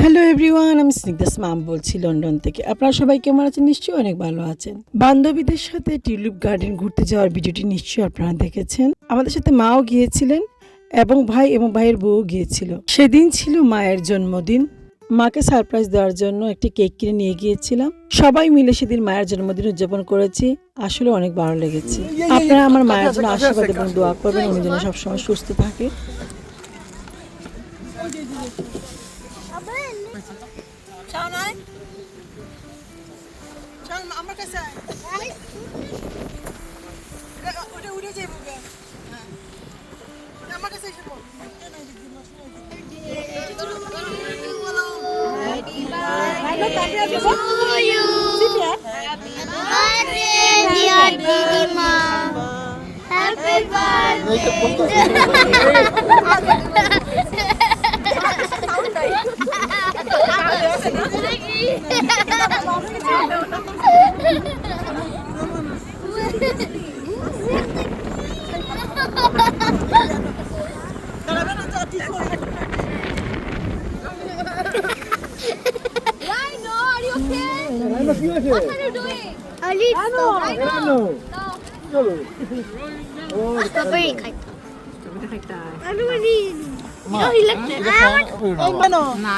Hello everyone আমি স্নিগ্ধাস মাম বলছি London থেকে। আপনারা সবাই কেমন আছেন? নিশ্চয়ই অনেক ভালো আছেন। বান্ধবীদের সাথে টিউলিপ গার্ডেন ঘুরতে যাওয়ার ভিডিওটি নিশ্চয়ই আপনারা দেখেছেন। আমাদের সাথে মাও গিয়েছিলেন এবং ভাই এবং ভাইয়ের বউ গিয়েছিল। সেদিন ছিল মায়ের জন্মদিন। মাকে সারপ্রাইজ দেওয়ার জন্য একটি কেক কিনে নিয়ে গিয়েছিলাম। সবাই মিলে সেদিন মায়ের জন্মদিন উদযাপন করেছি। আসলে অনেক ভালো লেগেছে। আপনারা আমার মায়ের জন্য আশীর্বাদ এবং দোয়া করবেন উনি যেন সবসময় সুস্থ থাকে। আমার কাছে Happy birthday dear Didima. Happy birthday. না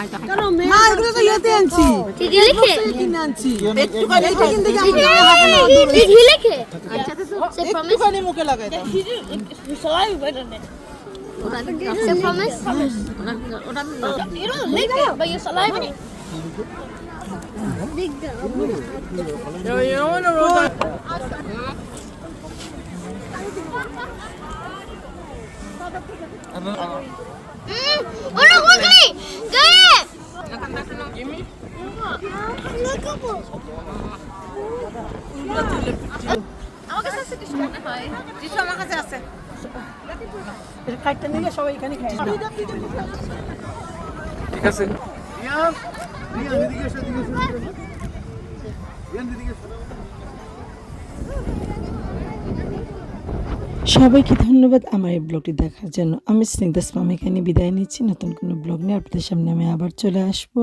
Did he- did he lick it? Say promise. একটুখানি মুখে লাগাই দাও। Say promise. Mm. Oh আমার কাছে নিলে সবাই এখানে। ঠিক আছে সবাইকে ধন্যবাদ আমার এই ব্লগটি দেখার জন্য। আমি স্নিগ্ধা স্মাম এখানে বিদায় নিচ্ছি। নতুন কোনো ব্লগ নিয়ে আপনাদের সামনে আমি আবার চলে আসব।